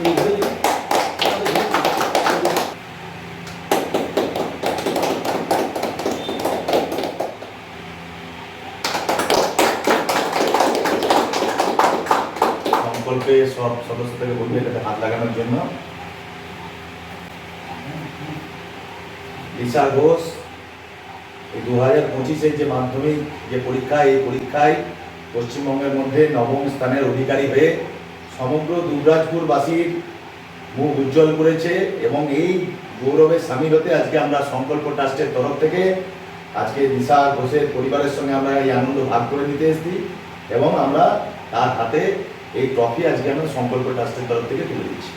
সংকল্পে সব সদস্যদেরকে বলবে, এটাতে হাত লাগানোর জন্য। দিশা ঘোষ, এই দু হাজার পঁচিশের যে মাধ্যমিক যে পরীক্ষা, এই পরীক্ষায় পশ্চিমবঙ্গের মধ্যে নবম স্থানের অধিকারী হয়ে সমগ্র দুবরাজপুরবাসীর মুখ উজ্জ্বল করেছে এবং এই গৌরবে সামিল হতে আজকে আমরা সংকল্প ট্রাস্টের তরফ থেকে আজকে দিশা ঘোষের পরিবারের সঙ্গে আমরা এই আনন্দ ভাগ করে নিতে এসেছি এবং আমরা তার হাতে এই ট্রফি আজকে আমরা সংকল্প ট্রাস্টের তরফ থেকে তুলে দিচ্ছি।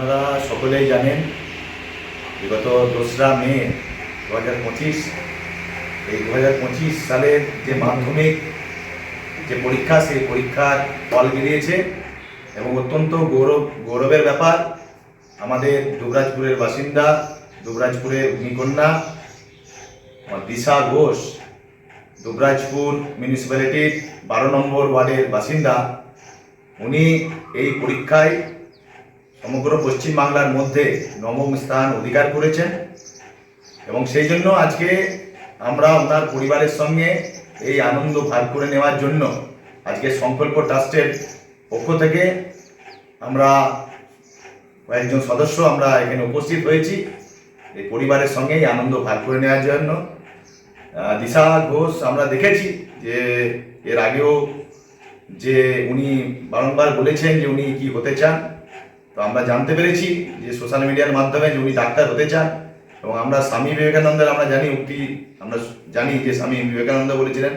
আপনারা সকলেই জানেন, বিগত দোসরা মে দু হাজার পঁচিশ, এই দু হাজার পঁচিশ সালের যে মাধ্যমিক, যে পরীক্ষা, সেই পরীক্ষার ফল বেরিয়েছে এবং অত্যন্ত গৌরব, গৌরবের ব্যাপার। আমাদের দুবরাজপুরের বাসিন্দা, দুবরাজপুরের ভূমিকন্যা দিশা ঘোষ, দুবরাজপুর মিউনিসিপ্যালিটির বারো নম্বর ওয়ার্ডের বাসিন্দা, উনি এই পরীক্ষায় সমগ্র পশ্চিম বাংলার মধ্যে নবম স্থান অধিকার করেছেন এবং সেই জন্য আজকে আমরা ওনার পরিবারের সঙ্গে এই আনন্দ ভাগ করে নেওয়ার জন্য আজকে সংকল্প ট্রাস্টের পক্ষ থেকে আমরা কয়েকজন সদস্য আমরা এখানে উপস্থিত হয়েছি। এই পরিবারের সঙ্গে এই আনন্দ ভাগ করে নেওয়ার জন্য। দিশা ঘোষ আমরা দেখেছি যে এর আগেও যে উনি বারংবার বলেছেন যে উনি কি হতে চান। আমরা জানতে পেরেছি যে সোশ্যাল মিডিয়ার মাধ্যমে যে উনি ডাক্তার হতে চান এবং আমরা স্বামী বিবেকানন্দের, আমরা জানি উক্তি, আমরা জানি যে স্বামী বিবেকানন্দ বলেছিলেন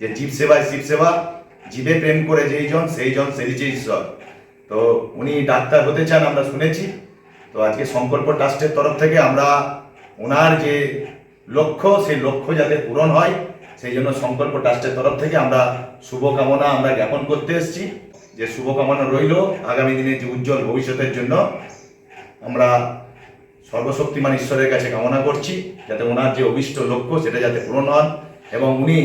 যে জীব সেবায় শিব সেবা, জীবে প্রেম করে যেই জন, সেই জন সেরিছে ঈশ্বর। তো উনি ডাক্তার হতে চান আমরা শুনেছি। তো আজকে সংকল্প ট্রাস্টের তরফ থেকে আমরা ওনার যে লক্ষ্য, সেই লক্ষ্য যাতে পূরণ হয়, সেই জন্য সংকল্প ট্রাস্টের তরফ থেকে আমরা শুভকামনা আমরা জ্ঞাপন করতে এসেছি। যে শুভকামনা রইল, আগামী দিনে যে উজ্জ্বল ভবিষ্যতের জন্য আমরা সর্বশক্তিমান ঈশ্বরের কাছে কামনা করছি, যাতে ওনার যে অভিষ্ট লক্ষ্য সেটা যাতে পূরণ হন এবং উনি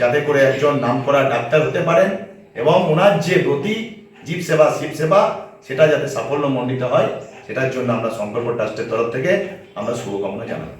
যাতে করে একজন নামকরা ডাক্তার হতে পারেন এবং ওনার যে ব্রতি জীব সেবা, শিব সেবা, সেটা যাতে সাফল্য মণ্ডিত হয়, সেটার জন্য আমরা সংকল্প ট্রাস্টের তরফ থেকে আমরা শুভকামনা জানাই।